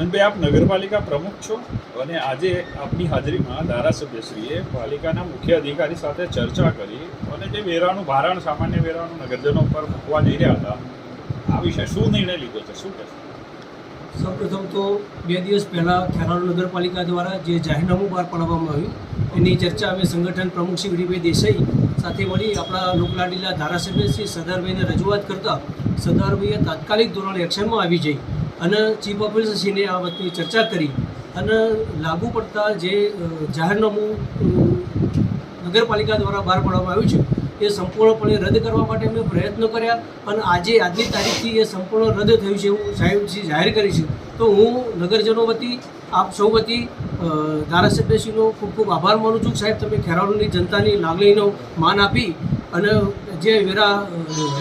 આનંદભાઈ, આપ નગરપાલિકા પ્રમુખ છો અને આજે આપની હાજરીમાં ધારાસભ્યશ્રીએ પાલિકાના મુખ્ય અધિકારી સાથે ચર્ચા કરી અને જે વેરાનું ભારણ સામાન્ય વેરાનું નગરજનો પર મૂકવા જઈ રહ્યા હતા, આ વિશે શું નિર્ણય લીધો છે? શું કહેશો? સૌપ્રથમ તો બે દિવસ પહેલાં ખેરાલુ નગરપાલિકા દ્વારા જે જાહેરનામું બહાર પાડવામાં આવ્યું, એની ચર્ચા અમે સંગઠન પ્રમુખ શ્રી વિડીભાઈ દેસાઈ સાથે મળી આપણા લોકલાડીલા ધારાસભ્ય શ્રી સરદારભાઈને રજૂઆત કરતા સરદારભાઈએ તાત્કાલિક ધોરણે એક્શનમાં આવી જઈ. અને ચીફ ઓફિસરશ્રીને આ વાતની ચર્ચા કરી અને લાગુ પડતા જે જાહેરનામું નગરપાલિકા દ્વારા બહાર પાડવામાં આવ્યું છે, એ સંપૂર્ણપણે રદ કરવા માટે અમે પ્રયત્નો કર્યા અને આજે આજની તારીખથી એ સંપૂર્ણ રદ થયું છે હું સાહેબશ્રી જાહેર કરી છે. તો હું નગરજનો વતી, આપ સૌ વતી ધારાસભ્યશ્રીનો ખૂબ ખૂબ આભાર માનું છું. સાહેબ, તમે ખેરાલુની જનતાની લાગણીનો માન આપી અને જે વેરા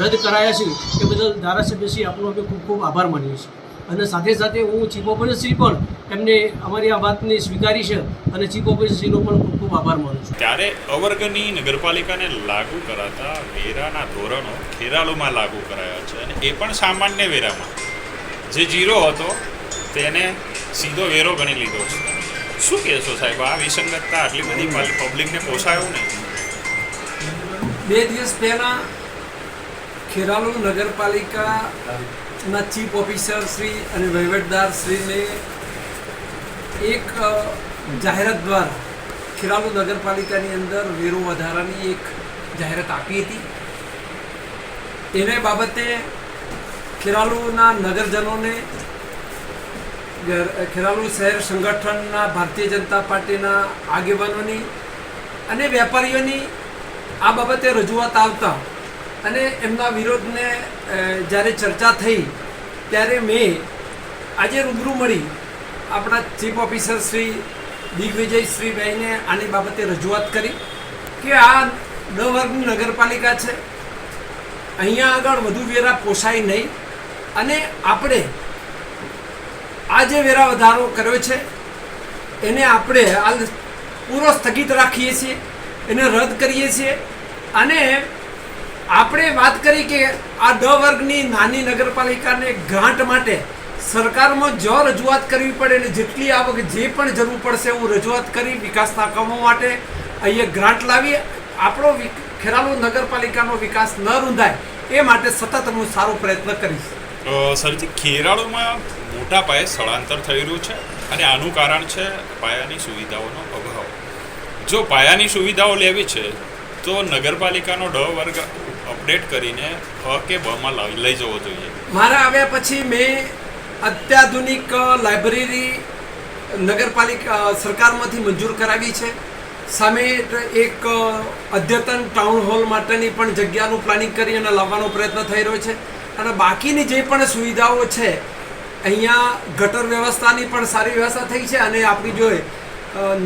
રદ કરાયા છે, એ બદલ ધારાસભ્યશ્રી આપનો અમે ખૂબ ખૂબ આભાર માનીએ છીએ. અને સાથે સાથે હું ચીફ ઓફિસરશ્રી પણ એમને અમારી આ વાતને સ્વીકારી છે અને ચીફ ઓફિસરશ્રીનો પણ ખૂબ ખૂબ આભાર માનું છું. ત્યારે અવર્ગની નગરપાલિકાને લાગુ કરાતા વેરાના ધોરણો ખેરાલુમાં લાગુ કરાયા છે અને એ પણ સામાન્ય વેરામાં. જે જીરો હતો તેને સીધો વેરો ગણી લીધો છે. શું કહેશો સાહેબ આ વિસંગતતા આટલી બધી પબ્લિકને પોસાયું નહીં? બે દિવસ પહેલાં ખેરાલુ નગરપાલિકાના ચીફ ઓફિસર શ્રી અને વહીવટદાર શ્રીને એક જાહેરાત દ્વારા ખેરાલુ નગરપાલિકાની અંદર વેરો વધારાની એક જાહેરાત આપી હતી. એને બાબતે ખેરાલુના નગરજનોને ખેરાલુ શહેર સંગઠનના ભારતીય જનતા પાર્ટીના આગેવાનોની અને વેપારીઓની આ બાબતે રજૂઆત આવતા અને એમના વિરોધને જ્યારે ચર્ચા થઈ, ત્યારે મેં આજે રૂબરૂ મળી આપણા ચીફ ઓફિસર શ્રી દિગ્વિજય શ્રીભાઈને આની બાબતે રજૂઆત કરી કે આ દ વર્ગની નગરપાલિકા છે. અહીંયા આગળ વધુ વેરા પોસાય નહીં. અને આપણે આ જે વેરા વધારો કર્યો છે, એને આપણે હાલ પૂરો સ્થગિત રાખીએ છીએ, એને રદ કરીએ છીએ. અને આપણે વાત કરી કે આ ડ વર્ગની નાની નગરપાલિકાને ગ્રાન્ટ માટે સરકારમાં જો રજૂઆત કરવી પડે અને જેટલી આવક જે પણ જરૂર પડશે હું રજૂઆત કરી વિકાસના કામો માટે અહીંયા ગ્રાન્ટ લાવી આપણો ખેરાલુ નગરપાલિકાનો વિકાસ ન રૂંધાય એ માટે સતત હું સારો પ્રયત્ન કરીશ. સરજી, ખેરાળુમાં મોટા પાયે સ્થળાંતર થઈ રહ્યું છે અને આનું કારણ છે પાયાની સુવિધાઓનો અભાવ. જો પાયાની સુવિધાઓ લેવી છે, તો નગરપાલિકાનો ડ વર્ગ અપડેટ કરીને અ કે બમાં લઈ જવો જોઈએ. મારા આવ્યા પછી મેં અત્યાધુનિક લાઇબ્રેરી નગરપાલિકા સરકારમાંથી મંજૂર કરાવી છે. સામે એક અદ્યતન ટાઉન હોલ માટેની પણ જગ્યાનું પ્લાનિંગ કરી અને લાવવાનો પ્રયત્ન થઈ રહ્યો છે. અને બાકીની જે પણ સુવિધાઓ છે, અહીંયા ગટર વ્યવસ્થાની પણ સારી વ્યવસ્થા થઈ છે અને આપણી જોઈ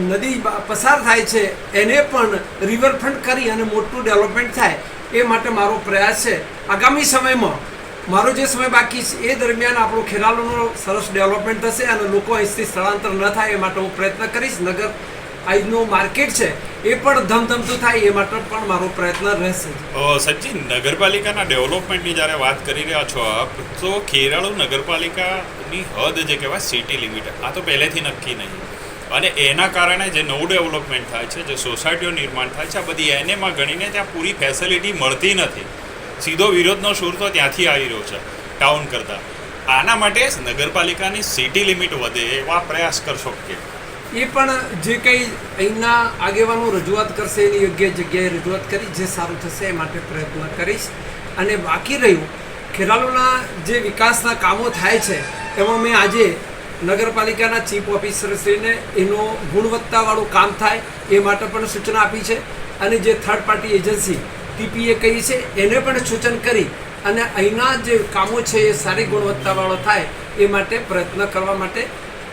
નદી પસાર થાય છે, એને પણ રિવરફ્રન્ટ કરી અને મોટું ડેવલપમેન્ટ થાય. એ માટે મારો પ્રયાસ છે. આગામી સમયમાં મારો જે સમય બાકી છે, એ દરમિયાન આપણો ખેરાલુનું સરસ ડેવલપમેન્ટ થશે અને લોકો અહીંથી સ્થળાંતર ન થાય એ માટે હું પ્રયત્ન કરીશ. નગર આજનું માર્કેટ છે, એ પણ ધમધમતું થાય એ માટે પણ મારો પ્રયત્ન રહેશે. સચિન, નગરપાલિકાના ડેવલપમેન્ટની જ્યારે વાત કરી રહ્યા છો આપ, તો ખેરાળુ નગરપાલિકાની હદ જે કહેવાય સિટી લિમિટ આ તો પહેલેથી નક્કી નહીં. અને એના કારણે જે નવું ડેવલપમેન્ટ થાય છે, જે સોસાયટીઓ નિર્માણ થાય છે, આ બધી એનેમાં ગણીને ત્યાં પૂરી ફેસિલિટી મળતી નથી. સીધો વિરોધનો સૂર તો ત્યાંથી આવી રહ્યો છે, ટાઉન કરતાં. આના માટે નગરપાલિકાની સિટી લિમિટ વધે એવા પ્રયાસ કરશો કે? એ પણ જે કંઈ અહીંના આગેવાનો રજૂઆત કરશે એની યોગ્ય જગ્યાએ રજૂઆત કરી, જે સારું થશે એ માટે પ્રયત્ન કરીશ. અને બાકી રહ્યું, ખેરાલુના જે વિકાસના કામો થાય છે, એમાં મેં આજે નગરપાલિકાના ચીફ ઓફિસરશ્રીને એનું ગુણવત્તાવાળું કામ થાય એ માટે પણ સૂચના આપી છે. અને જે થર્ડ પાર્ટી એજન્સી ટીપીએ કહી છે એને પણ સૂચન કરી અને અહીંના જે કામો છે એ સારી ગુણવત્તાવાળો થાય એ માટે પ્રયત્ન કરવા માટે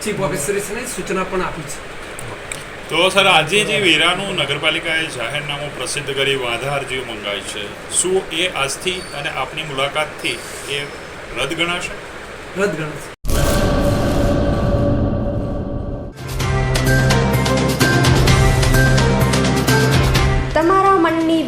ચીફ ઓફિસરશ્રીને સૂચના પણ આપી છે. તો સર આજે જે વેરાનું નગરપાલિકાએ જાહેરનામું પ્રસિદ્ધ કરી વાંધા અરજીઓ મંગાવી છે શું એ આજથી અને આપની મુલાકાતથી એ રદ ગણાશે? રદ ગણશે.